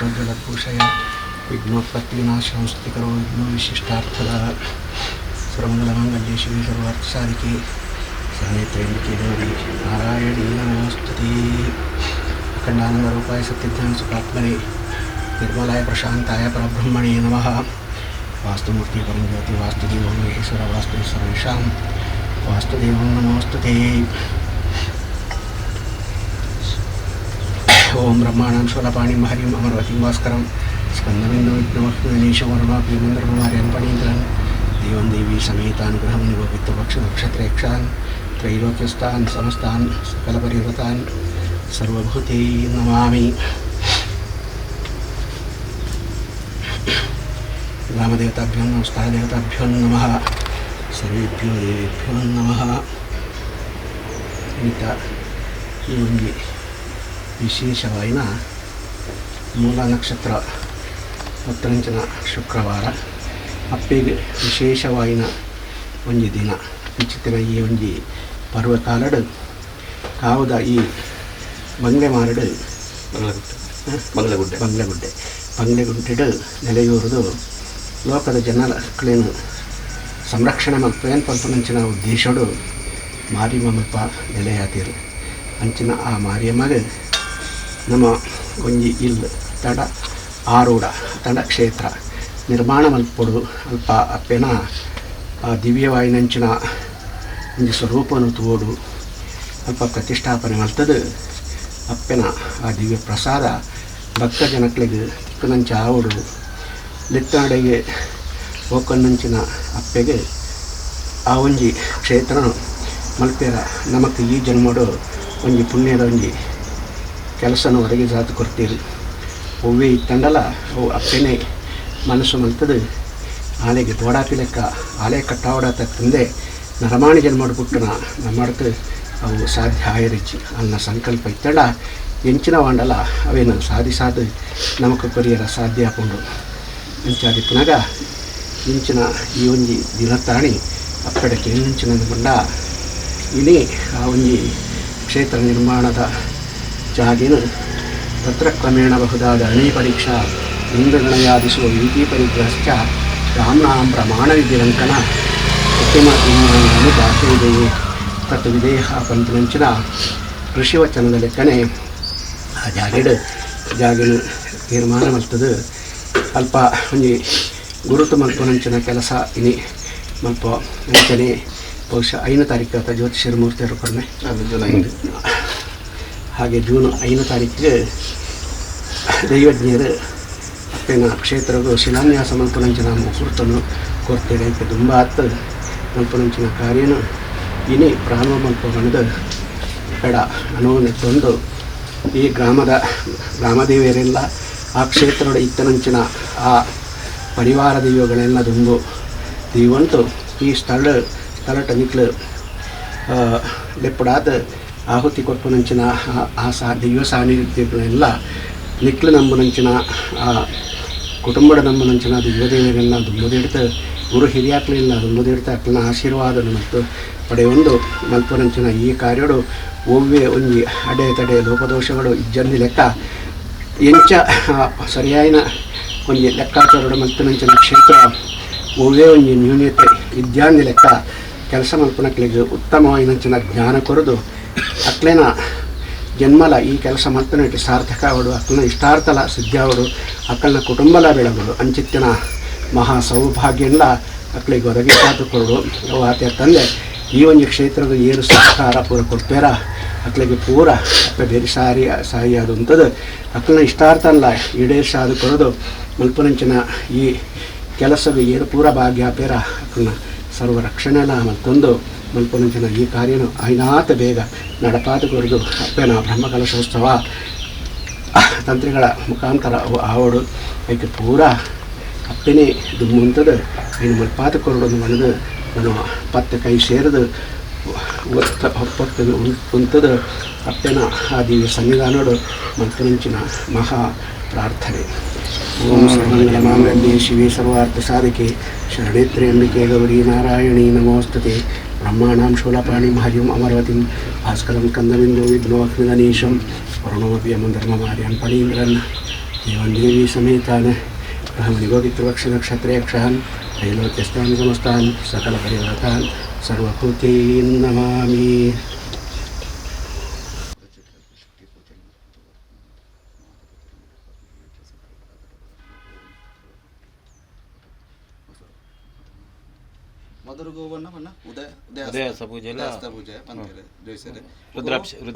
सर्वमङ्गलपोषयात् विघ्नोत्पत्तिविनाश संस्थितिकरो विघ्नो विशिष्टार्थदः सर्वमङ्गलमाङ्गल्ये शिवे सर्वार्थसाधिके सहनेत्रेण्डिके देवी नारायणी नमोस्तुते अखण्डानन्दरूपाय सत्यज्ञानसुखात्मने निर्मलाय प्रशान्ताय परब्रह्मणे नम वास्तुमूर्ति परं ज्योति वास्तुदेवं महेश्वर वास्तु सर्वेषां वास्तुदेवं ओम ब्रह्मानं स्वलपाणिं हरिम् अमरवतिं भास्करं। स्कन्दबिन्दु विष्णुवर्णीशवर्मा प्रियमन्द्रकुमारी अम्पणीन्द्रन् देवं देवी समेतानुग्रहं निवपित्तपक्षनक्षत्रेक्षान् त्रैलोक्यस्तान्, समस्तान् सकलपरिवृतान् सर्वभूते नमामि। रामदेवताभ्यो नमस्कार देवताभ्यो नमः। सर्वेभ्यो देवेभ्यो नमः। ವಿಶೇಷವಾಯಿನ ಮೂಲ ನಕ್ಷತ್ರ ಉತ್ತರಂಚನ ಶುಕ್ರವಾರ ಅಪ್ಪಿಗೆ ವಿಶೇಷವಾಯಿನ ಒಂಜಿ ದಿನ. ವಿಚಿತ್ರ ಈ ಒಂಜಿ ಪರ್ವಕಾಲಡ್ ಕಾವುದ ಈ ಬಂಗ್ಲೆ ಮಾರಡು ಬಂಗ್ಲೆಗುಡ್ಡೆ. ಬಂಗ್ಲೆಗುಡ್ಡೆ. ಬಂಗ್ಲೆಗುಡ್ಡೆಡು ನೆಲೆಯೂರದು ಲೋಕದ ಜನರ ಜನಗಳೇನು ಸಂರಕ್ಷಣೆ ಮಲ್ಪೇನು ಪಲ್ಪನಂಚಿನ ಉದ್ದೇಶಡು ಮಾರಿಮಲ್ಪ ನೆಲೆಯಾತಿರು. ಅಂಚಿನ ಆ ಮಾರಿಯಮ್ಮಗೆ ನಮ್ಮ ಒಂಜಿ ಇಲ್ ತಡ, ಆರೂಢ, ತಡ ಕ್ಷೇತ್ರ ನಿರ್ಮಾಣ ಮಲ್ಪೊಡು ಅಲ್ಪ ಅಪ್ಪೆನ ಆ ದಿವ್ಯವಾಯಿನಂಚಿನ ಒಂಜಿ ಸ್ವರೂಪವನ್ನು ತೋಡು, ಅಲ್ಪ ಪ್ರತಿಷ್ಠಾಪನೆ ಮಲ್ತದು ಅಪ್ಪೆನ ಆ ದಿವ್ಯ ಪ್ರಸಾದ ಭಕ್ತ ಜನಕ್ಲೆಗ್ ತಿಕ್ಕನಂಚ ಆವಡು ಲಿತ್ತಾಡೆಗೆ ಹೋಕನ್ನಂಚಿನ ಅಪ್ಪೆಗೆ ಆ ಒಂಜಿ ಕ್ಷೇತ್ರನು ಮಲ್ಪೆರ ನಮಕ್ ಈ ಜನ್ಮಡು ಒಂಜಿ ಪುಣ್ಯದ ಒಂಜಿ ಕೆಲಸನ ಒದಗಿಸಾತು ಕೊಡ್ತೀರಿ. ಹೂವಿ ಇತ್ತಂಡಲ, ಅವು ಅಪ್ಪೆನೆ ಮನಸ್ಸು ಮಂತದು ಆಲೆಗೆ ತೋಡಾಪಿ ಲೆಕ್ಕ. ಆಲೆ ಕಟ್ಟಾವಡ ತಂದೆ, ನರಮಾಣಿ ಜನ್ಮಡು ಪುಟ್ಟನ. ಮಾಡ್ತು ಅವು ಸಾಧ್ಯ ಆಯರಿಚ್ಚಿ ಅನ್ನ ಸಂಕಲ್ಪ ಇತ್ತಡ, ಎಂಚಿನ ವಾಂಡಲ, ಅವೇನು ಸಾಧಿಸಾದು ನಮಕ ಪರಿಯರ ಸಾಧ್ಯ ಆಪುಂಡು ಅಂಚಾದಿ ಪುನಗ, ಇಂಚಿನ ಈ ಒಂಜಿ ದಿನ ತಾಣಿ ಅಪ್ಪಡಕ್ಕೆ ಇಂಚಿನ ಬಂಡ ಇನಿ ಆ ಒಂಜಿ ಕ್ಷೇತ್ರ ನಿರ್ಮಾಣದ ಜಾಗಿನ ತತ್ರ ಕ್ರಮೇಣ ಬಹುದಾದ ಅಣಿ ಪರೀಕ್ಷಾ ಇಂದ್ರಗಣಯಾದಿಸುವ ವಿಧಿ ಪರಿಗ್ರಹಶ್ಚ ರಾಮ್ನಾಂ ಪ್ರಮಾಣ ವಿಧಿರಂಕನ ಉತ್ತಮ ವಿಜ್ಞಾನವನ್ನು ದಾಖಲಿದೆಯೇ ತತ್ ವಿಧೇಯ ಪಂಚನಂಚಿನ ಋಷಿವಚನದ ವಚನದ ಲೆಕ್ಕನೆ ಆ ಜಾಗಿಡ ಜಾಗಿನ ತೀರ್ಮಾನ ಮಲ್ತದು ಅಲ್ಪ ಒಂಜಿ ಗುರುತು ಮಲ್ಪನಂಚಿನ ಕೆಲಸ ಇನಿ ಮಲ್ಪ, ಅಂಚನೆ, ಬಹುಶಃ ಐದನೇ ತಾರೀಕು ಆತ ಜ್ಯೋತಿಷ್ಯರ ಮೂರ್ತಿ ಅವರು ಅದು ಐದು. ಹಾಗೆ ಜೂನ್ ಐದನೇ ತಾರೀಕಿಗೆ ದೈವಜ್ಞರು ಅಪ್ಪೇನ ಕ್ಷೇತ್ರದ ಶಿಲಾನ್ಯಾಸ ಮಲ್ಪನಂಚಿನ ಮುಹೂರ್ತನು ಕೊಡ್ತೇವೆ. ಅಂತ ತುಂಬ ಆತ ಮಲ್ಪನಂಚಿನ ಕಾರ್ಯನು. ಇನಿ ಪ್ರಾರಂಭ ಮಲ್ಪಗಣದ ಕಡ ಬೇಡ ತಂದು ಈ ಗ್ರಾಮದ ಗ್ರಾಮದೇವಿಯರೆಲ್ಲ ಆ ಕ್ಷೇತ್ರದ ಇತ್ತನಂಚಿನ ಆ ಪರಿವಾರ ದೈವಗಳೆಲ್ಲ ತುಂಬು ದೀವಂತು ಈ ಸ್ಥಳ ಸ್ಥಳ ಟನಿಕ್ಲು ಲೆಪ್ಪಡಾದ ಆಹುತಿ ಕೊಪ್ಪುನಂಚಿನ ಆ- ಆ ಸಾ ದೈವ ಸಾನ್ನಿಧ್ಯಗಳೆಲ್ಲ ನಿಕ್ಲು ಆ, ಕುಟುಂಬದ ನಂಬುನಂಚಿನ ದೈವದೇವರೆಲ್ಲ ದುಂಬುದಿಡ್ತ ಗುರು ಹಿರಿಯಾಕ್ಲಿಲ್ಲ ದುಂಬುದಿಡ್ತ ಅಕ್ಕನ ಆಶೀರ್ವಾದ ಮತ್ತು ಪಡೆಯೊಂದು ಮಲ್ಪುನಂಚಿನ ಈ ಕಾರ್ಯಡು ಒವ್ವೆ ಒಂಜಿ ಅಡೆ ತಡೆ ಲೋಪದೋಷಗಳು ಇಜ್ಜಂದಿ ಲೆಕ್ಕ. ಎಂಚ ಸರಿಯಾಯಿನ ಒಂಜಿ ಲೆಕ್ಕಾಚಾರಡು ಮಲ್ಪುನಂಚಿನ ಕ್ಷೇತ್ರ ಒವ್ವೆ ಒಂಜಿ ನ್ಯೂನ್ಯತೆ ವಿದ್ಯಾಂದಿ ಲೆಕ್ಕ. ಕೆಲಸ ಮಲ್ಪನಕ್ಲಿಗೆ ಉತ್ತಮವಾಯಿನಂಚಿನ ಜ್ಞಾನ ಕೊರದು ಅಕ್ಲೇನ ಜನ್ಮಲ ಈ ಕೆಲಸ ಮಲ್ಪನಟ್ಟು ಸಾರ್ಥಕ ಅವಡು ಅಕ್ಕನ ಇಷ್ಟಾರ್ಥಲ ಸಿದ್ಧಾವಡು ಅಕ್ಕನ ಕುಟುಂಬಲ ಬೆಳಗುಡು ಅಂಚಿತ್ತಿನ ಮಹಾ ಸೌಭಾಗ್ಯಂಲ ಅಕ್ಕಳಿಗೆ ಒದಗಿ ಕೊಡು ಆತ ತಂದೆ, ಈ ಒಂದು ಕ್ಷೇತ್ರದ ಏನು ಸಹಕಾರ ಪೂರ ಕೊಡ್ಪೇರ ಅಕ್ಕಳಿಗೆ ಪೂರ ಅಪ್ಪ ಬೇರೆ ಸಾರಿ ಸಹಾಯ ಆದಂಥದ್ದು. ಅಕ್ಕನ ಇಷ್ಟಾರ್ಥ ಅಲ್ಲ ಈಡೇರ್ಸಾದು ಕೊಡೋದು ಮಲ್ಪನಂಚಿನ ಈ ಕೆಲಸದ ಏನು ಪೂರ ಭಾಗ್ಯ ಪೇರ? ಅಕ್ಕನ ಸರ್ವ ರಕ್ಷಣೆನ ಮತ್ತೊಂದು ಮಲ್ಪನಂಚಿನ ಈ ಕಾರ್ಯನು ಐನಾತ ಬೇಗ ನಡಪಾತ ಕೊರದು ಅಪ್ಪನ ಬ್ರಹ್ಮಕಲಶೋತ್ಸವ ತಂತ್ರಿಗಳ ಮುಖಾಂತರ ಆವಡು ಅದಕ್ಕೆ ಪೂರ ಅಪ್ಪನೇ ಇದು ಮುಂತದ. ಮಲ್ಪಾತ ಕೊರಡನ್ನು ಮನದು. ನಾನು ಪತ್ತೆ ಕೈ ಸೇರದು. ಒತ್ತ ಒಪ್ಪತ್ತದು ಕುಂತದ ಅಪ್ಪನ ಆ ದಿವ್ಯ ಸನ್ನಿಧಾನೋಡು ಮಲ್ಪನಂಚಿನ ಮಹಾ ಪ್ರಾರ್ಥನೆ. ಓಂ ಸರ್ವಮಂಗಲ ಮಾಂಗಲ್ಯೆ, ಶಿವೇ ಸರ್ವಾರ್ಥ ಸಾಧಕಿ. ಶರಣೇತ್ರಿ ಅಂಬಿಕೆ ಗೌರಿ ನಾರಾಯಣಿ ನಮೋಸ್ತುತೆ. ब्रह्माणां शूलापाणिं हरिं अमरवतीं भास्करं स्कन्दबिन्दो विघ्नोऽग्निगणेशं वरुणोऽपि अमं धर्ममार्यं फणीन्द्रन् देवं देवी समेतान् ब्रह्मनिगोपितृवक्षनक्षत्रयक्षहन् समस्ता सकल सकलपरिव्रतान् सर्वभूतीन् नमा ಪೂಜೆ ಎಲ್ಲ? ಪೂಜೆ ಪಂಚಲೆ ಜೋಯಿಸರೆ ರುದ್ರಾಭಿಷೇಕ-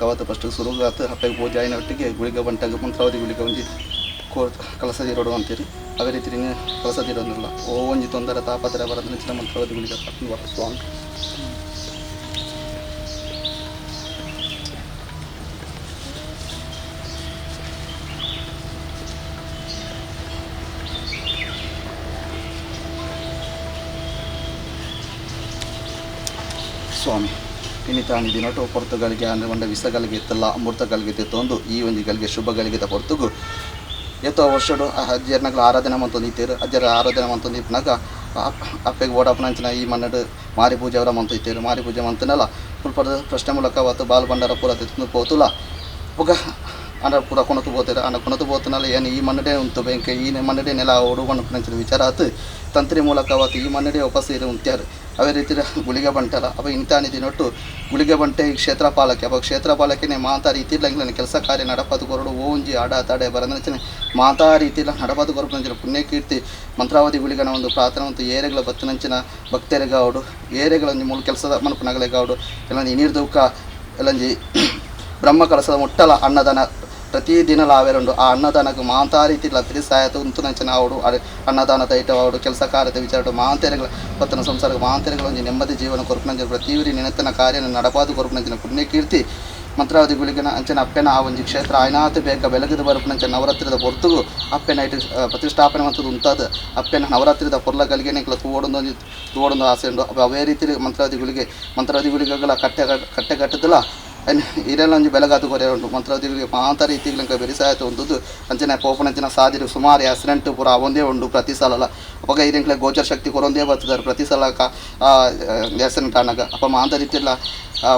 ಚಿಂತನೆ ಫಸ್ಟ್ ಸುರು ಆತು ಹಪ್ಪಾಗಿ ಪೂಜೆ ಆಯ್ನ ಒಟ್ಟಿಗೆ ಗುಳಿಗೆ ಬಂಟಾಗ ಮಂತ್ರಾವಧಿ ಗುಳಿಗೆ ಒಂಜಿ ಕೋ ಕಲಸದಿರೋಡು ಅಂತೀರಿ ಅದೇ ರೀತಿ ಕಲಸದಿರೋದಿಲ್ಲ ಓ ಒಂಜಿ ತೊಂದರೆ ತಾಪತ್ರೆ ಬರೋದು ಚಿನ್ನ ಮಂತ್ರಾವಧಿ ಗುಳಿಗೆ ಸ್ವಾಮಿ ಸ್ವಾಮಿ. ಇನ್ನಿತಾನಿ ದಿನಟು ಪೊರ್ತುಗಳಿಗೆ, ಅಂದರೆ ಒಂಡ ವಿಸಗಳಿಗೆ ಎತ್ತಲ್ಲ ಅಮೃತಗಳಿಗೆ ತೆತ್ತೊಂದು ಈ ಒಂದು ಗಳಿಗೆ ಶುಭಗಳಿಗೆ ಪೊರ್ತುಗು. ಎತ್ತೋ ವರ್ಷಡು ಅಜ್ಜರ್ನಗಳ ಆರಾಧನೆ ಮಂತೊಂದು ಇತ್ತೇರು ಅಜ್ಜರ ಆರಾಧನೆ ಮಂತೊಂದು ಇಪ್ಪನಾಗ ಅಪ್ಪೆಗೆ ಓಡಪ್ಪನಂಚಿನ ಈ ಮನ್ನಡು ಮಾರಿ ಪೂಜೆ ಅವರ ಮಂತು ಇತ್ತೇರು ಮಾರಿ ಪೂಜೆ ಮಂತನಲ್ಲ ಸ್ವಲ್ಪ ಪ್ರಶ್ನೆ ಮೂಲಕ ಅವತ್ತು ಬಾಲ್ ಭಂಡಾರ ಪೂರ ತೆತ್ತು ಪೋತುಲ ಒಗ ಅಂದರೆ ಪೂರ ಕೊನತು ಬೋತಿರ ಅಂಡ ಕೊನತು ಬೋತಿನಲ್ಲಿ ಏನು ಈ ಮನ್ನಡೆ ಉಂಟು ಬೆಂಕ, ಈ ಮನ್ನಡೆನೆಲ್ಲ ನೆಲ ಅವರು ವಿಚಾರ ಆತು. ತಂತ್ರಿ ಮೂಲಕ ಅವತ್ತು ಈ ಮನ್ನಡೆ ವಾಪಸ್ ಇರು ಉಂತ್ಯಾರು. ಅವೇ ರೀತಿ ಗುಳಿಗೆ ಬಂಟಲ್ಲ. ಅವ ಇಂತಾನಿದಿ ನೊಟ್ಟು ಗುಳಿಗೆ ಬಂಟೆ ಈ ಕ್ಷೇತ್ರ ಪಾಲಕೆ ಅವಾಗ ಕ್ಷೇತ್ರ ಪಾಲಕೆನೆ ಮಾತಾ ರೀತಿಲ್ಲ ಕೆಲಸ ಕಾರ್ಯ ನಡಪದು ಕೊರಡು ಓಂಜಿ ಆಡ ತಾಡೆ ಬರದಂಚನೆ ಮಾತಾ ರೀತಿಲ್ಲ ನಡಪದು ಕೊರಡು ಪುಣ್ಯಕೀರ್ತಿ ಮಂತ್ರಾವಧಿ ಗುಳಿಗನ ಒಂದು ಪ್ರಾರ್ಥನೆ ಒಂದು ಏರೆಗಳ ಬತ್ತನಂಚಿನ ಭಕ್ತರಿಗಾವಡು ಏರೆಗಳ ಮೂಲ ಕೆಲಸದ ಮನಪನಗಳಿಗಾವಡು ಇಲ್ಲ ನೀರು ದೂಕ ಎಲ್ಲಂಜಿ ಬ್ರಹ್ಮ ಕಲಸದ ಮುಟ್ಟಲ ಅನ್ನದಾನ ಪ್ರತಿ ದಿನ ಲಾವೆರುಂಡು ಆ ಅನ್ನದಾನಕ್ಕೆ ಮಾತಾ ರೀತಿ ಲತ್ರಿ ಸಾಯತ ಉಂತು ನಂಚಿನ ಆವಡು ಅಡೆ ಅನ್ನದಾನ ದೈಟ ಅವಡು ಕೆಲಸ ಕಾರ್ಯದ ವಿಚಾರ ಮಾಂತೆರೆಗಳ, ಪತ್ತನ ಸಂಸಾರ ಮಾಂತೆರೆಗಳ ಒಂದು ನೆಮ್ಮದಿ ಜೀವನ ಕೊರಪನಂಜನ ಪ್ರತಿವರಿ ನಿನತನ ಕಾರ್ಯನ ನಡಪಾದು ಕೊರಪನಂಜನ ಪುಣ್ಯ ಕೀರ್ತಿ ಮಂತ್ರಾವಧಿ ಗುಳಿಗನ ಅಂಚನ ಅಪ್ಪೆನ ಆ ಒಂದು ಕ್ಷೇತ್ರ ಆಯ್ನಾತ ಬೇಕ ಬೆಳಗಿದ ಬರಪನಂಚ ನವರಾತ್ರಿದ ಹೊರತುಗು ಅಪ್ಪೆನ ಇಟ್ಟು ಪ್ರತಿಷ್ಠಾಪನೆ ಮಂತದ್ದು ಉಂತಾದ. ಅಪ್ಪೆನ ನವರಾತ್ರಿದ ಪೊರ್ಲ ಗಲಿಗೆ ತೂಡೊಂದು ತೂಡೊಂದು ಆಸೆ ಉಂಡು ಅವೇ ರೀತಿ ಮಂತ್ರಾವಧಿ ಗುಳಿಗೆ ಮಂತ್ರಾವಧಿ ಗುಳಿಗೆಗಳ ಕಟ್ಟೆ ಕಟ್ಟೆ ಕಟ್ಟದಲ್ಲ ಇರೆಲ್ಲ ಒಂಜಿ ಬೆಳಗಾತು ಕೊರೆ ಉಂಟು ಮಂತ್ರಾವಧಿಗಳಿಗೆ ಮಾತ ರೀತಿಗ್ಲಂಕ ಬೆರಿಸಾಯತು ಉಂದುದು ಅಂಚನೆ ಪೋಪನಂಚಿನ ಸಾದಿರು ಸುಮಾರು ಆಕ್ಸಿಡೆಂಟ್ ಪೂರ ಅವೊಂದೇ ಉಂಡು ಪ್ರತಿ ಸಲಲ. ಅವಾಗ ಇರಿಂಕ್ಲೆ ಗೋಚರ ಶಕ್ತಿ ಕೊರೊಂದೇ ಬರ್ತದಾರೆ ಪ್ರತಿ ಸಲ ಕಾ ಆಕ್ಸಿಡೆಂಟ್ ಆನಾಗ. ಅಪ್ಪ ಮಾಂತ ರೀತಿಲ್ಲ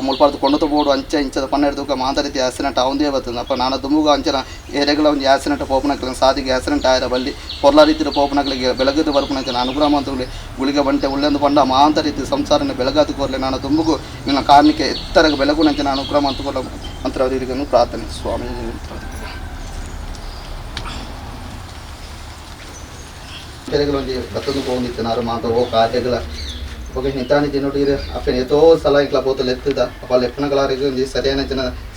ಮುಳ್ಪಾರ್ದು ಕೊಂಡತ ಬೋಡು, ಅಂಚೆ ಇಂಚದ ಪನ್ನೆರಡು ಮಾಂತ ರೀತಿ ಆಕ್ಸಿಡೆಂಟ್ ಅವಂದೇ ಬರ್ತದೆ. ಅಪ್ಪ ನಾನು ದುಮ್ಮುಗ ಅಂಚನ ಏರಿಯಾಗಳ ಒಂದು ಆಕ್ಸಿಡೆಂಟ್ ಪೋಪನಕ್ಲ ಸಾದಿಗೆ ಆಕ್ಸಿಡೆಂಟ್ ಆಯ್ರ ಬಲ್ಲಿ ಪೊರ್ಲ ರೀತಿಯ ಪೋಪನಗಳಿಗೆ ಬೆಳಗದು ಬರ್ಪನಂಚನ ಅನುಗ್ರಹ ಮಂತುಗಳು ಗುಳಿಗೆ ಬಂಟೆ ಉಳ್ಳೆಂದು ಪಂಡ ಮಾಂತ ರೀತಿ ಸಂಸಾರನ ಬೆಳಗಾದು ಕೋರ್ಲೆ ನಾನು ದುಮುಗು ನಿನ್ನ ಕಾರ್ಮಿಕ ಎತ್ತರಗ ಬೆಳಗು ನಾನು కూడా మంత్రుల ప్రార్థన స్వామి. తెలుగులోని గతంలో పోందిస్తున్నారు మాతో. ఒక ఆటగల ఒక హితాన్ని తిన్నట్టు ఇది అప్పుడు ఎంతో సలహా ఇట్లా పోతలు ఎత్తుదా వాళ్ళు ఎప్పుడు కలారీ సరైన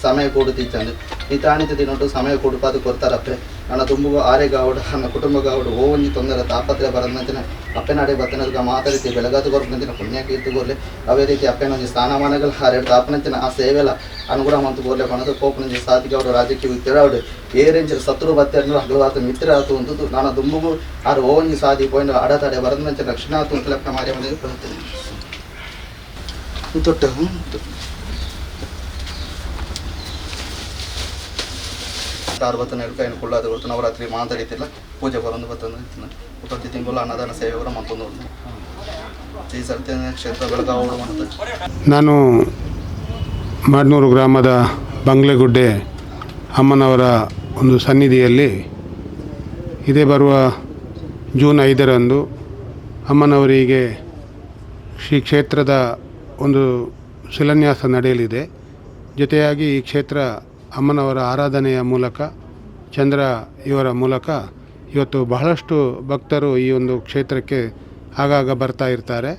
సమయ కూడు తీర్చండి. హితానికి తిన్నట్టు సమయ కూడుపాటు కొడతారు అప్పుడే. ನನ್ನ ತುಂಬುವ ಆರೆಗಾವಡು ನನ್ನ ಕುಟುಂಬಗಾವಡು ಓವಂಜಿ ತೊಂದರೆ ತಾಪತ್ರೆ ಬರದಂತಿನ ಅಪ್ಪೆನಾಡೆ ಬತ್ತನದ ಮಾತ ರೀತಿ ಬೆಳಗಾದ ಗೊರಪಂತಿನ ಪುಣ್ಯ ಕೀರ್ತಿ ಗೊರ್ಲೆ, ಅವೇ ರೀತಿ ಅಪ್ಪೆನೊಂದು ಸ್ಥಾನಮಾನಗಳು ಹಾರೆಡು ತಾಪನಂತಿನ ಆ ಸೇವೆಲ ಅನುಗುಣ ಮಂತು ಗೋರ್ಲೆ ಪಣದು ಕೋಪನಂಜಿ ಸಾತಿಗೌಡು ರಾಜಕೀಯ ವಿತ್ತರಾವಡು ಏರೆಂಚ ಸತ್ರು ಬತ್ತೆರಡು ಹಗಲವಾತ ಮಿತ್ರ ಆತು ಅಂತದ್ದು ನಾನು ದುಮ್ಮುಗು ಆರು ಓವಂಜಿ ಸಾಧಿ ಪೋಯಿಂಟ್ ಅಡತಡೆ ಬರದಂಚ ರಕ್ಷಣಾ ಆತು ಅಂತ ಲೆಕ್ಕ ಮಾರಿ ಮನೆಗೆ ಬರುತ್ತೇನೆ ತೊಟ್ಟು. ಅರವತ್ತು ಏನು ಕೈನ ಕೊಳ್ಳಾದ ಹೊರತು ನವರಾತ್ರಿ ಮಾತಾಡಿತಿಲ್ಲ ಪೂಜೆ ಬರೋದು ಬರ್ತಂದು ಪ್ರತಿ ತಿಂಗಳು ಅನ್ನದಾನ ಸೇವೆ ಮಾಡ್ಕೊಂಡು ಈ ಸರ್ತಿ ಕ್ಷೇತ್ರ ಬೆಳಗಾವೋಡು ಮಾಡ್ತಾರೆ ನಾನು ಮಾಡ್ನೂರು ಗ್ರಾಮದ ಬಂಗ್ಲೆಗುಡ್ಡೆ ಅಮ್ಮನವರ ಒಂದು ಸನ್ನಿಧಿಯಲ್ಲಿ ಇದೇ ಬರುವ ಜೂನ್ ಐದರಂದು ಅಮ್ಮನವರಿಗೆ ಶ್ರೀ ಕ್ಷೇತ್ರದ ಒಂದು ಶಿಲಾನ್ಯಾಸ ನಡೆಯಲಿದೆ. ಜೊತೆಯಾಗಿ ಈ ಕ್ಷೇತ್ರ ಅಮ್ಮನವರ ಆರಾಧನೆಯ ಮೂಲಕ, ಚಂದ್ರ ಇವರ ಮೂಲಕ ಇವತ್ತು ಬಹಳಷ್ಟು ಭಕ್ತರು ಈ ಒಂದು ಕ್ಷೇತ್ರಕ್ಕೆ ಆಗಾಗ ಬರ್ತಾ ಇರ್ತಾರೆ.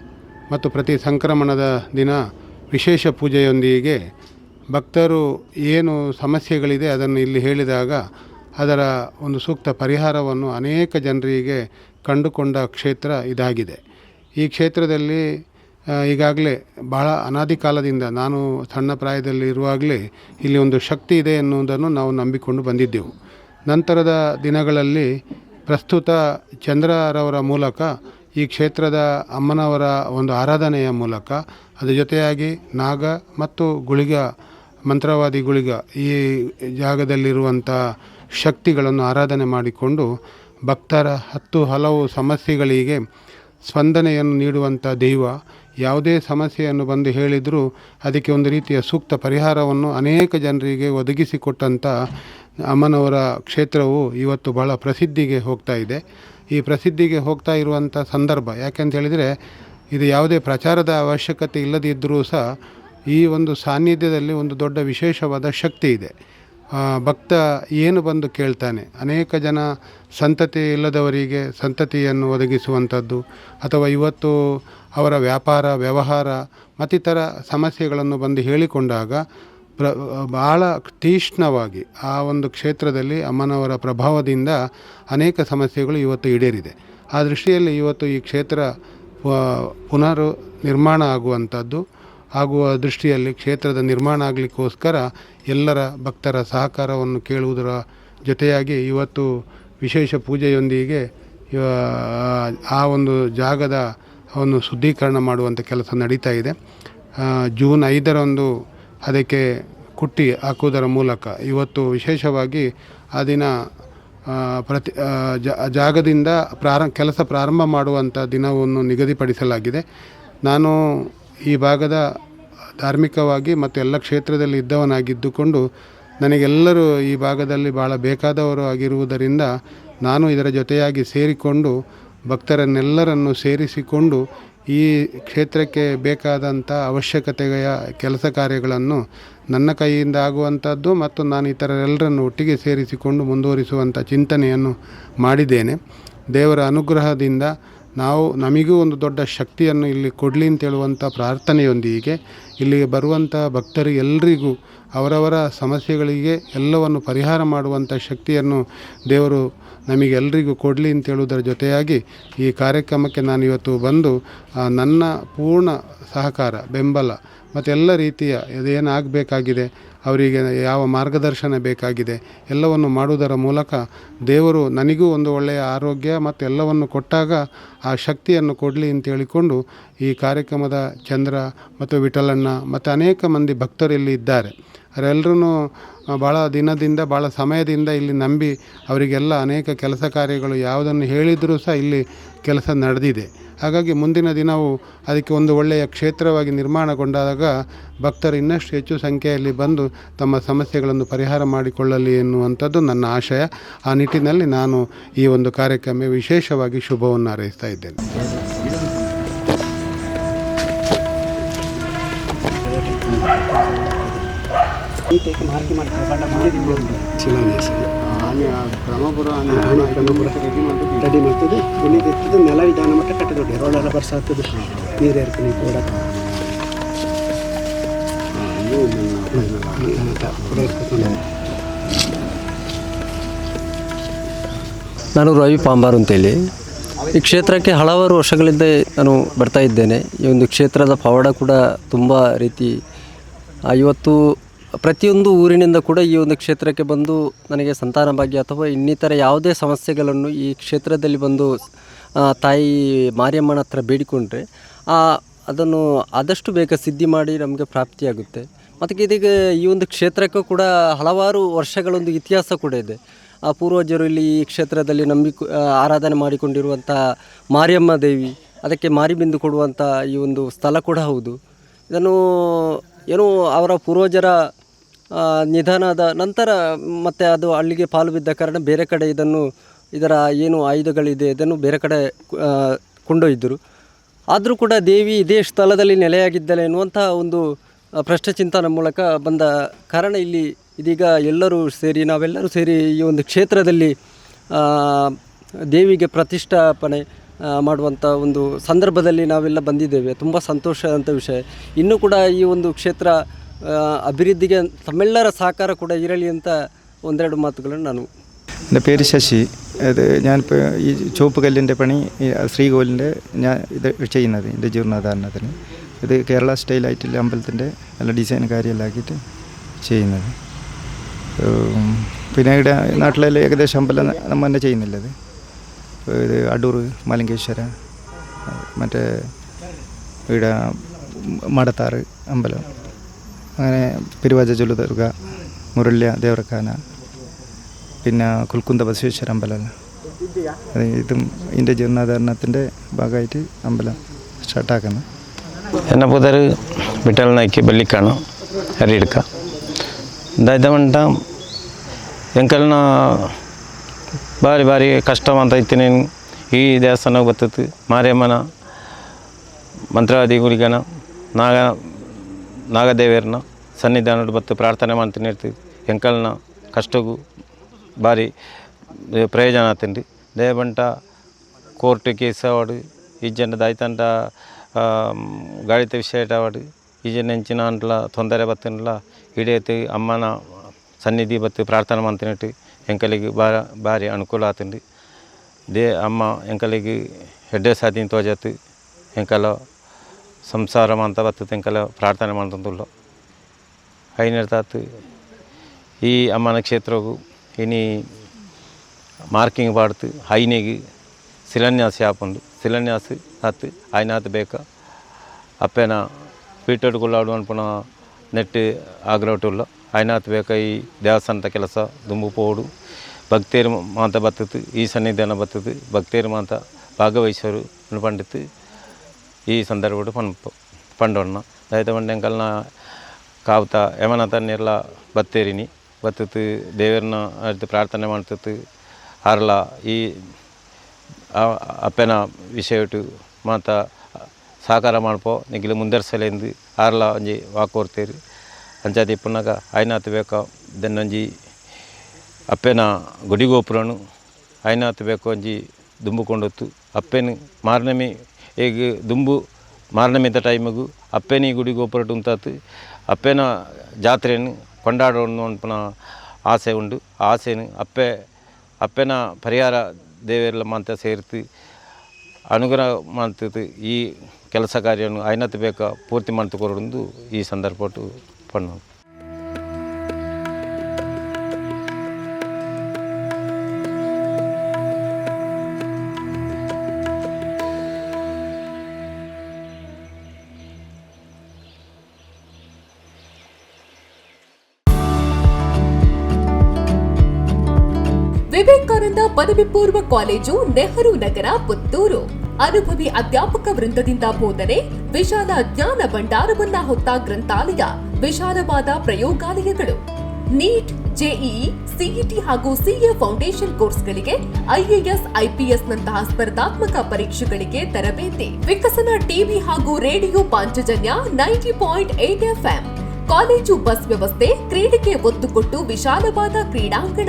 ಮತ್ತು ಪ್ರತಿ ಸಂಕ್ರಮಣದ ದಿನ ವಿಶೇಷ ಪೂಜೆಯೊಂದಿಗೆ ಭಕ್ತರು ಏನು ಸಮಸ್ಯೆಗಳಿದೆ ಅದನ್ನು ಇಲ್ಲಿ ಹೇಳಿದಾಗ ಅದರ ಒಂದು ಸೂಕ್ತ ಪರಿಹಾರವನ್ನು ಅನೇಕ ಜನರಿಗೆ ಕಂಡುಕೊಂಡ ಕ್ಷೇತ್ರ ಇದಾಗಿದೆ. ಈ ಕ್ಷೇತ್ರದಲ್ಲಿ ಈಗಾಗಲೇ ಬಹಳ ಅನಾದಿ ಕಾಲದಿಂದ ನಾನು ಸಣ್ಣ ಪ್ರಾಯದಲ್ಲಿ ಇರುವಾಗಲೇ ಇಲ್ಲಿ ಒಂದು ಶಕ್ತಿ ಇದೆ ಎನ್ನುವುದನ್ನು ನಾವು ನಂಬಿಕೊಂಡು ಬಂದಿದ್ದೆವು. ನಂತರದ ದಿನಗಳಲ್ಲಿ ಪ್ರಸ್ತುತ ಚಂದ್ರರವರ ಮೂಲಕ, ಈ ಕ್ಷೇತ್ರದ ಅಮ್ಮನವರ ಒಂದು ಆರಾಧನೆಯ ಮೂಲಕ, ಅದರ ಜೊತೆಯಾಗಿ ನಾಗ ಮತ್ತು ಗುಳಿಗ, ಮಂತ್ರವಾದಿ ಗುಳಿಗ ಈ ಜಾಗದಲ್ಲಿರುವಂಥ ಶಕ್ತಿಗಳನ್ನು ಆರಾಧನೆ ಮಾಡಿಕೊಂಡು ಭಕ್ತರ ಹತ್ತು ಹಲವು ಸಮಸ್ಯೆಗಳಿಗೆ ಸ್ಪಂದನೆಯನ್ನು ನೀಡುವಂಥ ದೈವ ಯಾವುದೇ ಸಮಸ್ಯೆಯನ್ನು ಬಂದು ಹೇಳಿದರೂ ಅದಕ್ಕೆ ಒಂದು ರೀತಿಯ ಸೂಕ್ತ ಪರಿಹಾರವನ್ನು ಅನೇಕ ಜನರಿಗೆ ಒದಗಿಸಿಕೊಟ್ಟಂಥ ಅಮ್ಮನವರ ಕ್ಷೇತ್ರವು ಇವತ್ತು ಬಹಳ ಪ್ರಸಿದ್ಧಿಗೆ ಹೋಗ್ತಾ ಇದೆ. ಈ ಪ್ರಸಿದ್ಧಿಗೆ ಹೋಗ್ತಾ ಇರುವಂಥ ಸಂದರ್ಭ, ಯಾಕೆಂತ ಹೇಳಿದರೆ ಇದು ಯಾವುದೇ ಪ್ರಚಾರದ ಅವಶ್ಯಕತೆ ಇಲ್ಲದಿದ್ದರೂ ಸಹ ಈ ಒಂದು ಸಾನ್ನಿಧ್ಯದಲ್ಲಿ ಒಂದು ದೊಡ್ಡ ವಿಶೇಷವಾದ ಶಕ್ತಿ ಇದೆ. ಭಕ್ತ ಏನು ಬಂದು ಕೇಳ್ತಾನೆ? ಅನೇಕ ಜನ ಸಂತತಿ ಇಲ್ಲದವರಿಗೆ ಸಂತತಿಯನ್ನು ಒದಗಿಸುವಂಥದ್ದು ಅಥವಾ ಇವತ್ತು ಅವರ ವ್ಯಾಪಾರ, ವ್ಯವಹಾರ, ಮತ್ತಿತರ ಸಮಸ್ಯೆಗಳನ್ನು ಬಂದು ಹೇಳಿಕೊಂಡಾಗ ಪ್ರ ಭಾಳ ತೀಕ್ಷ್ಣವಾಗಿ ಆ ಒಂದು ಕ್ಷೇತ್ರದಲ್ಲಿ ಅಮ್ಮನವರ ಪ್ರಭಾವದಿಂದ ಅನೇಕ ಸಮಸ್ಯೆಗಳು ಇವತ್ತು ಈಡೇರಿದೆ. ಆ ದೃಷ್ಟಿಯಲ್ಲಿ ಇವತ್ತು ಈ ಕ್ಷೇತ್ರ ಪುನರ್ ನಿರ್ಮಾಣ ಆಗುವಂಥದ್ದು ಆಗುವ ದೃಷ್ಟಿಯಲ್ಲಿ ಕ್ಷೇತ್ರದ ನಿರ್ಮಾಣ ಆಗಲಿಕ್ಕೋಸ್ಕರ ಎಲ್ಲರ ಭಕ್ತರ ಸಹಕಾರವನ್ನು ಕೇಳುವುದರ ಜೊತೆಯಾಗಿ ಇವತ್ತು ವಿಶೇಷ ಪೂಜೆಯೊಂದಿಗೆ ಆ ಒಂದು ಜಾಗದ ಒಂದು ಶುದ್ಧೀಕರಣ ಮಾಡುವಂಥ ಕೆಲಸ ನಡೀತಾ ಇದೆ. ಜೂನ್ ಐದರಂದು ಅದಕ್ಕೆ ಕುಟ್ಟಿ ಹಾಕುವುದರ ಮೂಲಕ ಇವತ್ತು ವಿಶೇಷವಾಗಿ ಆ ದಿನ ಪ್ರತಿ ಜಾಗದಿಂದ ಪ್ರಾರ ಕೆಲಸ ಪ್ರಾರಂಭ ಮಾಡುವಂಥ ದಿನವನ್ನು ನಿಗದಿಪಡಿಸಲಾಗಿದೆ. ನಾನು ಈ ಭಾಗದ ಧಾರ್ಮಿಕವಾಗಿ ಮತ್ತು ಎಲ್ಲ ಕ್ಷೇತ್ರದಲ್ಲಿ ಇದ್ದವನಾಗಿದ್ದುಕೊಂಡು ನನಗೆಲ್ಲರೂ ಈ ಭಾಗದಲ್ಲಿ ಭಾಳ ಬೇಕಾದವರು ಆಗಿರುವುದರಿಂದ ನಾನು ಇದರ ಜೊತೆಯಾಗಿ ಸೇರಿಕೊಂಡು ಭಕ್ತರನ್ನೆಲ್ಲರನ್ನು ಸೇರಿಸಿಕೊಂಡು ಈ ಕ್ಷೇತ್ರಕ್ಕೆ ಬೇಕಾದಂಥ ಅವಶ್ಯಕತೆಯ ಕೆಲಸ ಕಾರ್ಯಗಳನ್ನು ನನ್ನ ಕೈಯಿಂದ ಆಗುವಂಥದ್ದು ಮತ್ತು ನಾನು ಇತರರೆಲ್ಲರನ್ನು ಒಟ್ಟಿಗೆ ಸೇರಿಸಿಕೊಂಡು ಮುಂದುವರಿಸುವಂಥ ಚಿಂತನೆಯನ್ನು ಮಾಡಿದ್ದೇನೆ. ದೇವರ ಅನುಗ್ರಹದಿಂದ ನಾವು ನಮಗೂ ಒಂದು ದೊಡ್ಡ ಶಕ್ತಿಯನ್ನು ಇಲ್ಲಿ ಕೊಡಲಿ ಅಂತೇಳುವಂಥ ಪ್ರಾರ್ಥನೆಯೊಂದಿಗೆ ಇಲ್ಲಿಗೆ ಬರುವಂಥ ಭಕ್ತರು ಭಕ್ತರಿಗೆಲ್ಲರಿಗೂ ಅವರವರ ಸಮಸ್ಯೆಗಳಿಗೆ ಎಲ್ಲವನ್ನು ಪರಿಹಾರ ಮಾಡುವಂಥ ಶಕ್ತಿಯನ್ನು ದೇವರು ನಮಗೆಲ್ಲರಿಗೂ ಕೊಡಲಿ ಅಂತ ಹೇಳುವುದರ ಜೊತೆಯಾಗಿ ಈ ಕಾರ್ಯಕ್ರಮಕ್ಕೆ ನಾನು ಇವತ್ತು ಬಂದು ನನ್ನ ಪೂರ್ಣ ಸಹಕಾರ, ಬೆಂಬಲ ಮತ್ತು ಎಲ್ಲ ರೀತಿಯ ಅದೇನಾಗಬೇಕಾಗಿದೆ ಅವರಿಗೆ ಯಾವ ಮಾರ್ಗದರ್ಶನ ಬೇಕಾಗಿದೆ, ಎಲ್ಲವನ್ನು ಮಾಡುವುದರ ಮೂಲಕ ದೇವರು ನನಗೂ ಒಂದು ಒಳ್ಳೆಯ ಆರೋಗ್ಯ ಮತ್ತು ಎಲ್ಲವನ್ನು ಕೊಟ್ಟಾಗ ಆ ಶಕ್ತಿಯನ್ನು ಕೊಡಲಿ ಅಂತ ಹೇಳಿಕೊಂಡು ಈ ಕಾರ್ಯಕ್ರಮದ ಚಂದ್ರ ಮತ್ತು ವಿಠಲಣ್ಣ ಮತ್ತು ಅನೇಕ ಮಂದಿ ಭಕ್ತರು ಇಲ್ಲಿ ಇದ್ದಾರೆ. ಅವರೆಲ್ಲರೂ ಭಾಳ ದಿನದಿಂದ ಭಾಳ ಸಮಯದಿಂದ ಇಲ್ಲಿ ನಂಬಿ ಅವರಿಗೆಲ್ಲ ಅನೇಕ ಕೆಲಸ ಕಾರ್ಯಗಳು ಯಾವುದನ್ನು ಹೇಳಿದರೂ ಸಹ ಇಲ್ಲಿ ಕೆಲಸ ನಡೆದಿದೆ. ಹಾಗಾಗಿ ಮುಂದಿನ ದಿನವೂ ಅದಕ್ಕೆ ಒಂದು ಒಳ್ಳೆಯ ಕ್ಷೇತ್ರವಾಗಿ ನಿರ್ಮಾಣಗೊಂಡಾಗ ಭಕ್ತರು ಇನ್ನಷ್ಟು ಹೆಚ್ಚು ಸಂಖ್ಯೆಯಲ್ಲಿ ಬಂದು ತಮ್ಮ ಸಮಸ್ಯೆಗಳನ್ನು ಪರಿಹಾರ ಮಾಡಿಕೊಳ್ಳಲಿ ಎನ್ನುವಂಥದ್ದು ನನ್ನ ಆಶಯ. ಆ ನಿಟ್ಟಿನಲ್ಲಿ ನಾನು ಈ ಒಂದು ಕಾರ್ಯಕ್ರಮ ವಿಶೇಷವಾಗಿ ಶುಭವನ್ನು ಹಾರೈಸ್ತಾ ಇದ್ದೇನೆ. ರೆಡಿ ಮಾಡ್ತದೆ ಉಳಿದ ನೆಲ ವಿಧಾನ ಮಟ್ಟ ನೀರು ಕೂಡ ನಾನು ರವಿ ಪಾಂಬಾರು ಅಂತೇಳಿ. ಈ ಕ್ಷೇತ್ರಕ್ಕೆ ಹಲವಾರು ವರ್ಷಗಳಿಂದ ನಾನು ಬರ್ತಾ ಇದ್ದೇನೆ. ಈ ಒಂದು ಕ್ಷೇತ್ರದ ಪವಾಡ ಕೂಡ ತುಂಬ ರೀತಿ ಇವತ್ತು ಪ್ರತಿಯೊಂದು ಊರಿನಿಂದ ಕೂಡ ಈ ಒಂದು ಕ್ಷೇತ್ರಕ್ಕೆ ಬಂದು ನನಗೆ ಸಂತಾನ ಭಾಗ್ಯ ಅಥವಾ ಇನ್ನಿತರ ಯಾವುದೇ ಸಮಸ್ಯೆಗಳನ್ನು ಈ ಕ್ಷೇತ್ರದಲ್ಲಿ ಬಂದು ತಾಯಿ ಮಾರಿಯಮ್ಮನ ಹತ್ರ ಬೇಡಿಕೊಂಡ್ರೆ ಆ, ಅದನ್ನು ಆದಷ್ಟು ಬೇಗ ಸಿದ್ಧಿ ಮಾಡಿ ನಮಗೆ ಪ್ರಾಪ್ತಿಯಾಗುತ್ತೆ. ಮತ್ತು ಇದೀಗ ಈ ಒಂದು ಕ್ಷೇತ್ರಕ್ಕೂ ಕೂಡ ಹಲವಾರು ವರ್ಷಗಳೊಂದು ಇತಿಹಾಸ ಕೂಡ ಇದೆ. ಆ ಪೂರ್ವಜರು ಇಲ್ಲಿ ಈ ಕ್ಷೇತ್ರದಲ್ಲಿ ನಂಬಿಕೆ ಆರಾಧನೆ ಮಾಡಿಕೊಂಡಿರುವಂಥ ಮಾರಿಯಮ್ಮ ದೇವಿ ಅದಕ್ಕೆ ಮಾರಿಬಿಂದು ಕೊಡುವಂಥ ಈ ಒಂದು ಸ್ಥಳ ಕೂಡ ಹೌದು. ಇದನ್ನು ಏನು ಅವರ ಪೂರ್ವಜರ ನಿಧನದ ನಂತರ ಮತ್ತೆ ಅದು ಅಲ್ಲಿಗೆ ಪಾಲು ಬಿದ್ದ ಕಾರಣ ಬೇರೆ ಕಡೆ ಇದನ್ನು ಇದರ ಏನು ಆಯುಧಗಳಿದೆ ಇದನ್ನು ಬೇರೆ ಕಡೆ ಕೊಂಡೊಯ್ದರು ಆದರೂ ಕೂಡ ದೇವಿ ಇದೇ ಸ್ಥಳದಲ್ಲಿ ನೆಲೆಯಾಗಿದ್ದಳೆ ಎನ್ನುವಂಥ ಒಂದು ಪ್ರಶ್ನಚಿಂತನ ಮೂಲಕ ಬಂದ ಕಾರಣ ಇಲ್ಲಿ ಇದೀಗ ಎಲ್ಲರೂ ಸೇರಿ, ನಾವೆಲ್ಲರೂ ಸೇರಿ ಈ ಒಂದು ಕ್ಷೇತ್ರದಲ್ಲಿ ದೇವಿಗೆ ಪ್ರತಿಷ್ಠಾಪನೆ ಮಾಡುವಂಥ ಒಂದು ಸಂದರ್ಭದಲ್ಲಿ ನಾವೆಲ್ಲ ಬಂದಿದ್ದೇವೆ. ತುಂಬ ಸಂತೋಷ ವಿಷಯ. ಇನ್ನೂ ಕೂಡ ಈ ಒಂದು ಕ್ಷೇತ್ರ ಅಭಿವೃದ್ಧಿಗೆ ತಮ್ಮೆಲ್ಲರ ಸಹಕಾರ ಕೂಡ ಇರಲಿ ಅಂತ ಒಂದೆರಡು ಮಾತುಗಳನ್ನು ನಾನು എന്റെ പേര് ശശി. അത് ഞാനിപ്പോൾ ഈ ചുവപ്പ് കല്ലിന്റെ പണി ശ്രീകോലിന്റെ ഞാൻ ഇത് ചെയ്യുന്നത് എന്റെ ജീർണോദ്ധാരണത്തിന്. ഇത് കേരള സ്റ്റൈലായിട്ടുള്ള അമ്പലത്തിന്റെ നല്ല ഡിസൈൻ കാര്യമെല്ലാം ആക്കിയിട്ട് ചെയ്യുന്നത് പിന്നെ ഇവിടെ നാട്ടിലെ ഏകദേശം അമ്പലം നമ്മൾ തന്നെ ചെയ്യുന്നില്ലത് ഇത്. അടൂർ മലങ്കേശ്വര മറ്റേ ഇവിടെ മടത്താറ് അമ്പലം. അങ്ങനെ പെരുവാജ ജുലുദുർഗ മുരള്യ ദേവരക്കാന പിന്നെ കുൽക്കുന്ത ബസവേശ്വര അമ്പലം അത് ഇതും ഇതിൻ്റെ ജീർണോദ്ധാരണത്തിൻ്റെ ഭാഗമായിട്ട് അമ്പലം സ്റ്റാർട്ടാക്കുന്നത് ಎನ್ನ ಪುದರ್ ಬಿಟ್ಟಲ್ ನಾಯ್ಕಿ ಬಲ್ಲಿಕಾಣ ಹರಿಡ್ಕ ದಾಯ್ತ ಮಂಟ ಎಂಕಲ್ನ ಬಾರಿ ಬಾರಿ ಕಷ್ಟ ಅಂತ ಇತ್ತೀನಿ ಈ ದೇವಸ್ಥಾನಕ್ಕೆ ಬರ್ತದೆ ಮಾರಿಯಮ್ಮನ ಮಂತ್ರಾದಿಗುರಿಗನ ನಾಗ ನಾಗದೇವಿಯರ್ನ ಸನ್ನಿಧಾನ ಬತ್ತು ಪ್ರಾರ್ಥನೆ ಮಾಡ್ತೀನಿ ಇರ್ತೀವಿ ಎಂಕಲ್ನ ಕಷ್ಟಗೂ ಭಾರಿ ಏ, ಪ್ರಯೋಜನ ಆತಂಡು ದೇವಂಟ ಕೋರ್ಟ್ ಕೇಸ್ ಅವಾಡು ಈಜೆಂಡ ದಾಯ್ತಂಡ ಗಾಳಿತ ವಿಷಯ ಅವಾಡು ಈಜೆಂಡ ಹೆಂಚಿನ ಅಂಟ್ಲ ತೊಂದರೆ ಬತ್ತಂಡ್ಲ ಹಿಡಿಯತ್ತು ಅಮ್ಮನ ಸನ್ನಿಧಿ ಬತ್ತು ಪ್ರಾರ್ಥನೆ ಮಾಡ್ತಿನಟ್ಟು ಎಂಕಲಿಗೆ ಬಾ ಭಾರಿ ಅನುಕೂಲ ಆತಂಡು ದೇ ಅಮ್ಮ ಎಂಕಲಿಗೆ ಹೆಡ್ಡೆ ಸಾಧಿನ ತೋಜತ್ತು ಎಂಕಲ ಸಂಸಾರ ಅಂತ ಬರ್ತದೆ ಎಂಕಲ ಪ್ರಾರ್ಥನೆ ಮಾಡ್ತಂದುಲ್ಲ ಐನಿರ್ತಾತು ಈ ಅಮ್ಮನ ಕ್ಷೇತ್ರವು ಇನಿ ಮಾರ್ಕಿಂಗ್ ಪಾಡ್ತು ಹೈನಿಗೆ ಶಿಲಾನ್ಯಾಸ ಆಪುಂಡು ಶಿಲಾನ್ಯಾಸ ಆತು ಆಯ್ನಾತ್ ಬೇಕ ಅಪ್ಪೇನ ಪೀಟಡ್ ಗುಳ್ಳಾಡು ಅನ್ಪುನ ನೆಟ್ ಆಗ್ರಹಟುಲ್ಲ ಆಯ್ನಾತ್ ಬೇಕ ಈ ದೇವಸ್ಥಾನದ ಕೆಲಸ ದುಂಬು ಪೋಡು ಭಕ್ತೇರು ಮಾತ ಬತ್ತದು ಈ ಸನ್ನಿಧಾನ ಬತ್ತದು ಭಕ್ತೇರು ಮಾತ ಭಾಗವಹಿಸೋರು ಪಂಡಿತು ಈ ಸಂದರ್ಭ ಪಣ್ ಪಂಡೋಣ್ಣ ದಯದ ಪಂಡೆಂಕಲ್ನ ಕಾವ್ತ ಯಮನ ತನ್ನೆಲ್ಲ ಬತ್ತೇರಿನಿ ಬತ್ತತ್ ದೇವರನ್ನ ಅರ್ದು ಪ್ರಾರ್ಥನೆ ಮಾಡ್ತತ್ತು ಆರ್ಲ ಈ ಅಪ್ಪನ ವಿಷಯ ಇಟ್ಟು ಮಾತ, ಸಾಕಾರ ಮಾಡ್ಪೋ ನಿಗಿಲು ಮುಂದರ್ಸಲೆಂದು ಆರ್ಲ ಒಂಜಿ ವಾಕೋರ್ತೇರಿ. ಅಂಚಾತಿ ಪುನಗ ಆಯ್ನಾತ್ ಬೇಕ, ದೆನ್ನೊಂಜಿ ಅಪ್ಪೆನ ಗುಡಿಗೋಪುರನು ಆಯ್ನಾತ್ ಬೇಕ ಒಂಜಿ ದುಂಬುಕೊಂಡೊತ್ತು ಅಪ್ಪೆನ ಮಾರ್ನಮಿ ಈಗ ದುಂಬು ಮಾರ್ನಮಿತ ಟೈಮಗು ಅಪ್ಪೇನಿ ಗುಡಿ ಗೋಪುರಟ್ ಉಂತಾತು. ಅಪ್ಪೇನ ಜಾತ್ರೆಯನ್ನು ಕೊಂಡಾಡೋಣ ಅನ್ಪನ ಆಸೆ ಉಂಡು ಆಸೆನು ಅಪ್ಪೆ, ಅಪ್ಪೆನ ಪರಿಹಾರ ದೇವರೆಲ್ಲ ಮಾಂತ ಸೇರ್ತು ಅನುಗ್ರಹ ಮಾಡ್ತದೆ ಈ ಕೆಲಸ ಕಾರ್ಯವನ್ನು ಐನತ್ ಬೇಕ ಪೂರ್ತಿ ಮಾಡ್ತುಕೊರೊಂದು ಈ ಸಂದರ್ಭ ಪಣ್ಣು. ವಿವೇಕಾನಂದ ಪದವಿ ಪೂರ್ವ ಕಾಲೇಜು ನೆಹರು ನಗರ, ಪುತ್ತೂರು. ಅನುಭವಿ ಅಧ್ಯಾಪಕ ವೃಂದದಿಂದ ಬೋಧನೆ, ವಿಶಾಲ ಜ್ಞಾನ ಭಂಡಾರವನ್ನ ಹೊತ್ತ ಗ್ರಂಥಾಲಯ, ವಿಶಾಲವಾದ ಪ್ರಯೋಗಾಲಯಗಳು. ನೀಟ್, ಜೆಇಇ, ಸಿಇಟಿ ಹಾಗೂ ಸಿಎ ಫೌಂಡೇಶನ್ ಕೋರ್ಸ್ಗಳಿಗೆ ಐಎಎಸ್, ಐಪಿಎಸ್ ನಂತಹ ಸ್ಪರ್ಧಾತ್ಮಕ ಪರೀಕ್ಷೆಗಳಿಗೆ ತರಬೇತಿ. ವಿಕಸನ ಟಿವಿ ಹಾಗೂ radio Panchajanya ninety point eight FM. College bus ವ್ಯವಸ್ಥೆ, ಕ್ರೀಡೆಗೆ ಒತ್ತು ಕೊಟ್ಟು ವಿಶಾಲವಾದ ಕ್ರೀಡಾಂಗಣ.